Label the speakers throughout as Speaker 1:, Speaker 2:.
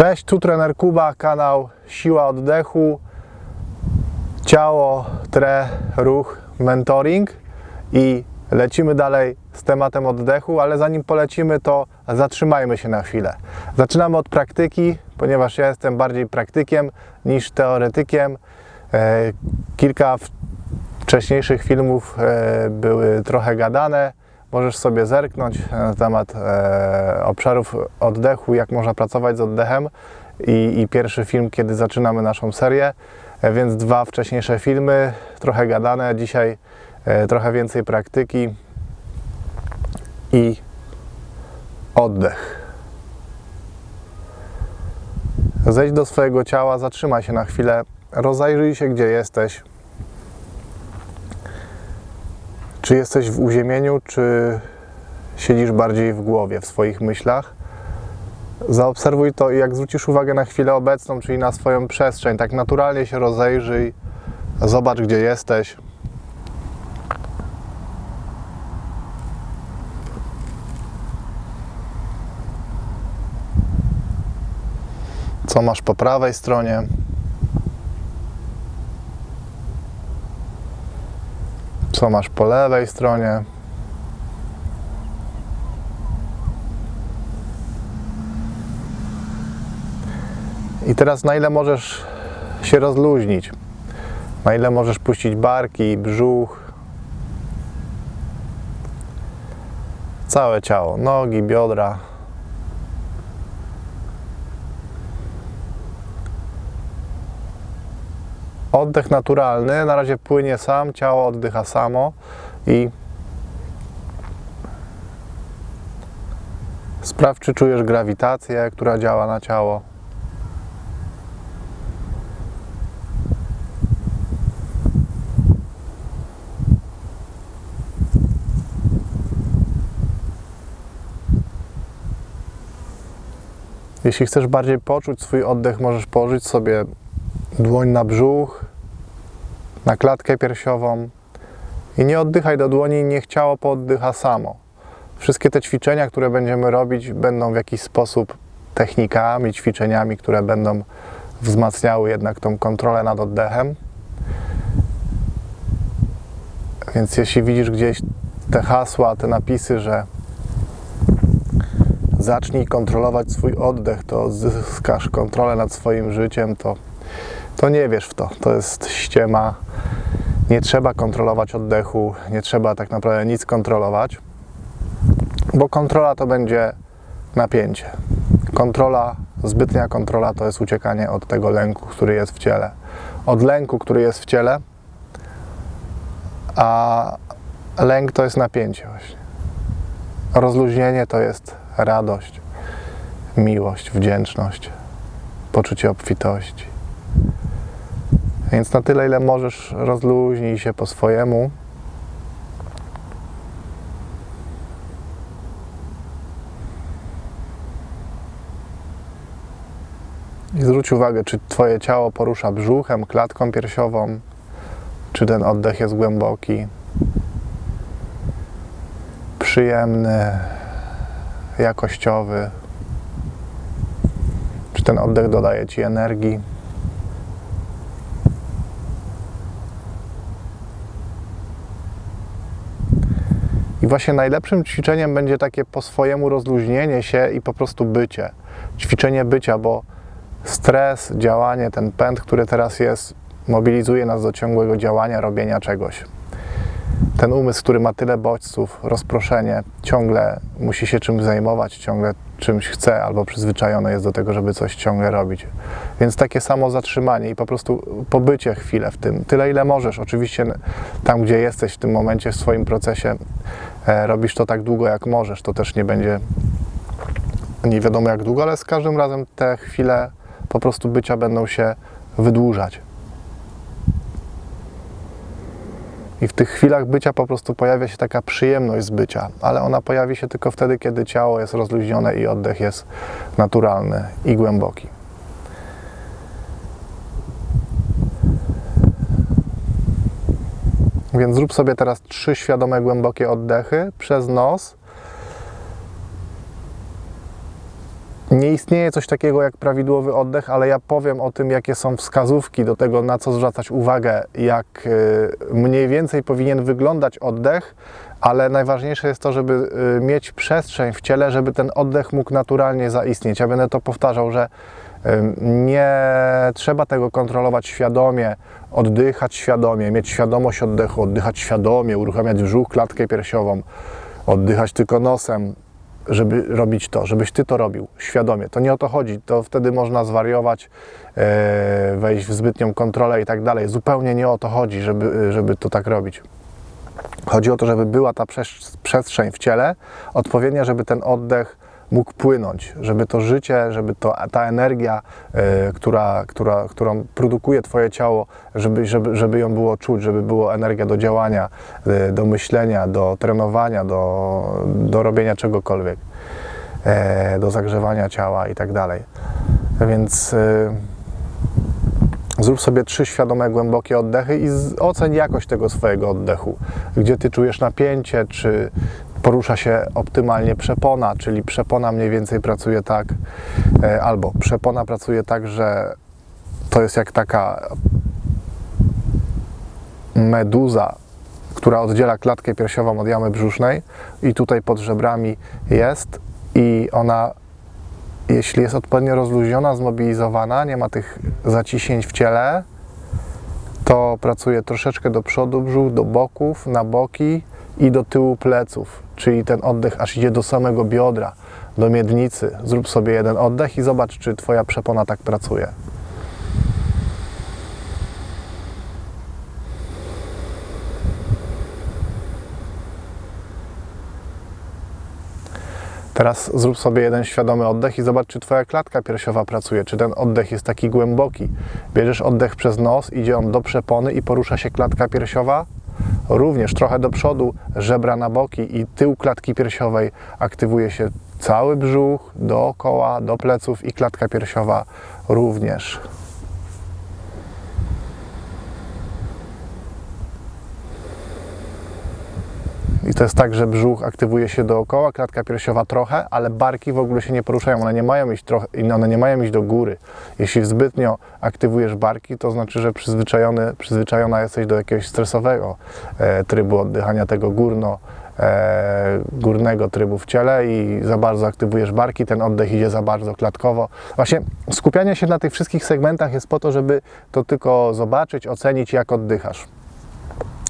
Speaker 1: Cześć, tu trener Kuba, kanał Siła Oddechu, ciało, tre, ruch, mentoring i lecimy dalej z tematem oddechu, ale zanim polecimy to zatrzymajmy się na chwilę. Zaczynamy od praktyki, ponieważ ja jestem bardziej praktykiem niż teoretykiem. E, Kilka wcześniejszych filmów e, były trochę gadane. Możesz sobie zerknąć na temat e, obszarów oddechu, jak można pracować z oddechem. I, I pierwszy film, kiedy zaczynamy naszą serię, e, więc dwa wcześniejsze filmy, trochę gadane. Dzisiaj e, trochę więcej praktyki i oddech. Zejdź do swojego ciała, zatrzymaj się na chwilę, rozejrzyj się, gdzie jesteś. Czy jesteś w uziemieniu, czy siedzisz bardziej w głowie, w swoich myślach? Zaobserwuj to i jak zwrócisz uwagę na chwilę obecną, czyli na swoją przestrzeń, tak naturalnie się rozejrzyj, zobacz, gdzie jesteś. Co masz po prawej stronie? Co masz po lewej stronie? I teraz na ile możesz się rozluźnić? Na ile możesz puścić barki, brzuch? Całe ciało, nogi, biodra. Oddech naturalny, na razie płynie sam, ciało oddycha samo i sprawdź, czy czujesz grawitację, która działa na ciało. Jeśli chcesz bardziej poczuć swój oddech, możesz położyć sobie dłoń na brzuch, na klatkę piersiową i nie oddychaj do dłoni, niech ciało pooddycha samo. Wszystkie te ćwiczenia, które będziemy robić, będą w jakiś sposób technikami, ćwiczeniami, które będą wzmacniały jednak tą kontrolę nad oddechem. Więc jeśli widzisz gdzieś te hasła, te napisy, że zacznij kontrolować swój oddech, to zyskasz kontrolę nad swoim życiem, to to nie wiesz w to. To jest ściema. Nie trzeba kontrolować oddechu, nie trzeba tak naprawdę nic kontrolować, bo kontrola to będzie napięcie. Kontrola, zbytnia kontrola to jest uciekanie od tego lęku, który jest w ciele. Od lęku, który jest w ciele, a lęk to jest napięcie właśnie. Rozluźnienie to jest radość, miłość, wdzięczność, poczucie obfitości. Więc na tyle, ile możesz, rozluźnij się po swojemu. I zwróć uwagę, czy Twoje ciało porusza brzuchem, klatką piersiową, czy ten oddech jest głęboki, przyjemny, jakościowy, czy ten oddech dodaje Ci energii. Właśnie najlepszym ćwiczeniem będzie takie po swojemu rozluźnienie się i po prostu bycie. Ćwiczenie bycia, bo stres, działanie, ten pęd, który teraz jest, mobilizuje nas do ciągłego działania, robienia czegoś. Ten umysł, który ma tyle bodźców, rozproszenie, ciągle musi się czymś zajmować, ciągle czymś chce albo przyzwyczajony jest do tego, żeby coś ciągle robić. Więc takie samo zatrzymanie i po prostu pobycie chwilę w tym, tyle ile możesz. Oczywiście tam, gdzie jesteś w tym momencie w swoim procesie, robisz to tak długo, jak możesz. To też nie będzie nie wiadomo jak długo, ale z każdym razem te chwile po prostu bycia będą się wydłużać. I w tych chwilach bycia po prostu pojawia się taka przyjemność z bycia, ale ona pojawi się tylko wtedy, kiedy ciało jest rozluźnione i oddech jest naturalny i głęboki. Więc zrób sobie teraz trzy świadome, głębokie oddechy przez nos. Nie istnieje coś takiego jak prawidłowy oddech, ale ja powiem o tym, jakie są wskazówki do tego, na co zwracać uwagę, jak y, mniej więcej powinien wyglądać oddech, ale najważniejsze jest to, żeby y, mieć przestrzeń w ciele, żeby ten oddech mógł naturalnie zaistnieć. Ja będę to powtarzał, że nie trzeba tego kontrolować świadomie, oddychać świadomie, mieć świadomość oddechu, oddychać świadomie, uruchamiać brzuch, klatkę piersiową, oddychać tylko nosem, żeby robić to, żebyś ty to robił świadomie. To nie o to chodzi, to wtedy można zwariować, e, wejść w zbytnią kontrolę i tak dalej. Zupełnie nie o to chodzi, żeby, żeby to tak robić. Chodzi o to, żeby była ta przestrzeń w ciele odpowiednia, żeby ten oddech mógł płynąć, żeby to życie, żeby to, ta energia, e, która, która, którą produkuje Twoje ciało, żeby, żeby, żeby ją było czuć, żeby było energia do działania, e, do myślenia, do trenowania, do, do robienia czegokolwiek, e, do zagrzewania ciała i tak dalej. Więc e, Zrób sobie trzy świadome, głębokie oddechy i oceń jakość tego swojego oddechu. Gdzie ty czujesz napięcie, czy porusza się optymalnie przepona, czyli przepona mniej więcej pracuje tak, e, albo przepona pracuje tak, że to jest jak taka meduza, która oddziela klatkę piersiową od jamy brzusznej i tutaj pod żebrami jest i ona jeśli jest odpowiednio rozluźniona, zmobilizowana, nie ma tych zaciśnięć w ciele, to pracuje troszeczkę do przodu brzuch, do boków, na boki i do tyłu pleców, czyli ten oddech aż idzie do samego biodra, do miednicy. Zrób sobie jeden oddech i zobacz, czy Twoja przepona tak pracuje. Teraz zrób sobie jeden świadomy oddech i zobacz, czy Twoja klatka piersiowa pracuje, czy ten oddech jest taki głęboki. Bierzesz oddech przez nos, idzie on do przepony i porusza się klatka piersiowa. Również trochę do przodu, żebra na boki i tył klatki piersiowej aktywuje się cały brzuch, dookoła, do pleców i klatka piersiowa również. I to jest tak, że brzuch aktywuje się dookoła, klatka piersiowa trochę, ale barki w ogóle się nie poruszają. One nie mają iść trochę, one nie mają iść do góry. Jeśli zbytnio aktywujesz barki, to znaczy, że przyzwyczajony, przyzwyczajona jesteś do jakiegoś stresowego e, trybu oddychania, tego górno, e, górnego trybu w ciele i za bardzo aktywujesz barki, ten oddech idzie za bardzo klatkowo. Właśnie skupianie się na tych wszystkich segmentach jest po to, żeby to tylko zobaczyć, ocenić, jak oddychasz.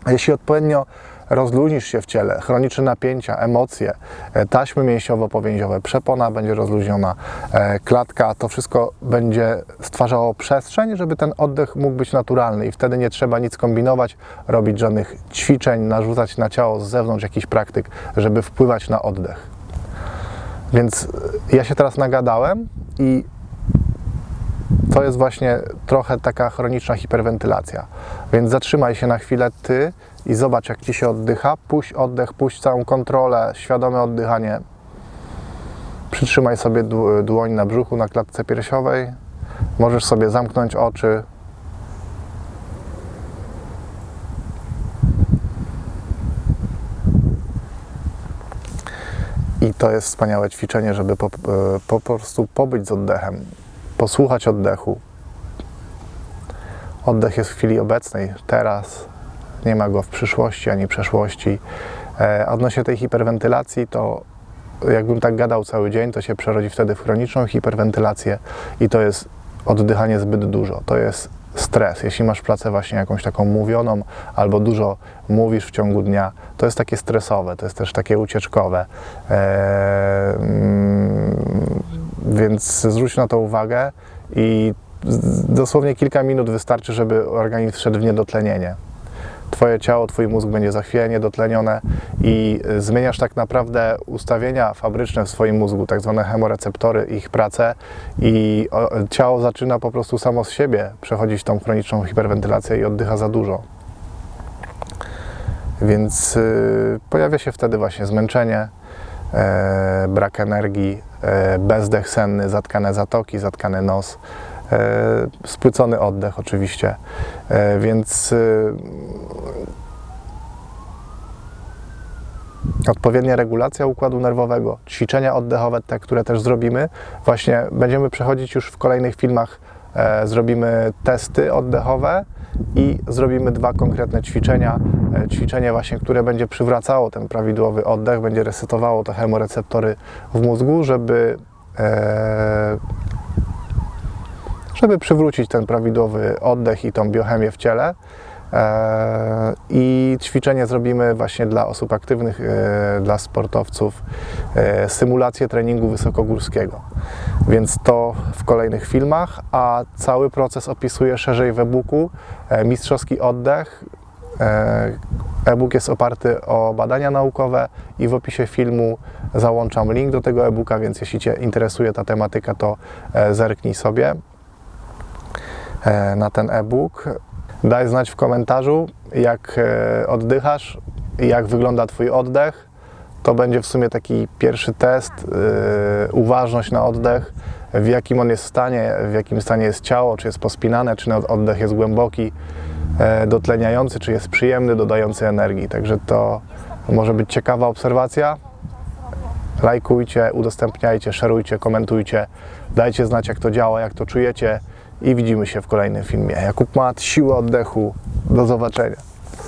Speaker 1: Jeśli odpowiednio rozluźnisz się w ciele, chroniczne napięcia, emocje, e, taśmy mięsiowo-powięziowe, przepona będzie rozluźniona, e, klatka, to wszystko będzie stwarzało przestrzeń, żeby ten oddech mógł być naturalny i wtedy nie trzeba nic kombinować, robić żadnych ćwiczeń, narzucać na ciało z zewnątrz jakichś praktyk, żeby wpływać na oddech. Więc ja się teraz nagadałem i to jest właśnie trochę taka chroniczna hiperwentylacja. Więc zatrzymaj się na chwilę ty i zobacz, jak ci się oddycha. Puść oddech, puść całą kontrolę, świadome oddychanie. Przytrzymaj sobie dł- dłoń na brzuchu, na klatce piersiowej. Możesz sobie zamknąć oczy. I to jest wspaniałe ćwiczenie, żeby po, e, po prostu pobyć z oddechem, posłuchać oddechu. Oddech jest w chwili obecnej, teraz, nie ma go w przyszłości ani przeszłości. E, a odnośnie tej hiperwentylacji, to jakbym tak gadał cały dzień, to się przerodzi wtedy w chroniczną hiperwentylację i to jest oddychanie zbyt dużo. To jest stres. Jeśli masz pracę właśnie jakąś taką mówioną albo dużo mówisz w ciągu dnia, to jest takie stresowe, to jest też takie ucieczkowe. E, mm, więc zwróć na to uwagę i dosłownie kilka minut wystarczy, żeby organizm wszedł w niedotlenienie. Twoje ciało, Twój mózg będzie za chwilę niedotlenione i zmieniasz tak naprawdę ustawienia fabryczne w swoim mózgu, tak zwane chemoreceptory, ich pracę i ciało zaczyna po prostu samo z siebie przechodzić tą chroniczną hiperwentylację i oddycha za dużo. Więc y, pojawia się wtedy właśnie zmęczenie, brak energii, e, bezdech senny, zatkane zatoki, zatkany nos, e, spłycony oddech oczywiście. E, więc odpowiednia regulacja układu nerwowego, ćwiczenia oddechowe, te, które też zrobimy. Właśnie będziemy przechodzić już w kolejnych filmach, e, zrobimy testy oddechowe i zrobimy dwa konkretne ćwiczenia. E, ćwiczenie właśnie, które będzie przywracało ten prawidłowy oddech, będzie resetowało te chemoreceptory w mózgu, żeby e, żeby przywrócić ten prawidłowy oddech i tą biochemię w ciele. E, I ćwiczenie zrobimy właśnie dla osób aktywnych, dla sportowców, symulację treningu wysokogórskiego. Więc to w kolejnych filmach, a cały proces opisuję szerzej w e-booku Mistrzowski Oddech. E, E-book jest oparty o badania naukowe i w opisie filmu załączam link do tego e-booka, więc jeśli Cię interesuje ta tematyka, to e, zerknij sobie e, na ten e-book. Daj znać w komentarzu, jak oddychasz jak wygląda Twój oddech. To będzie w sumie taki pierwszy test, uważność na oddech, w jakim on jest stanie, w jakim stanie jest ciało, czy jest pospinane, czy oddech jest głęboki, dotleniający, czy jest przyjemny, dodający energii. Także to może być ciekawa obserwacja. Lajkujcie, udostępniajcie, szerujcie, komentujcie, dajcie znać jak to działa, jak to czujecie i widzimy się w kolejnym filmie. Jakub Mat, siła oddechu. Do zobaczenia.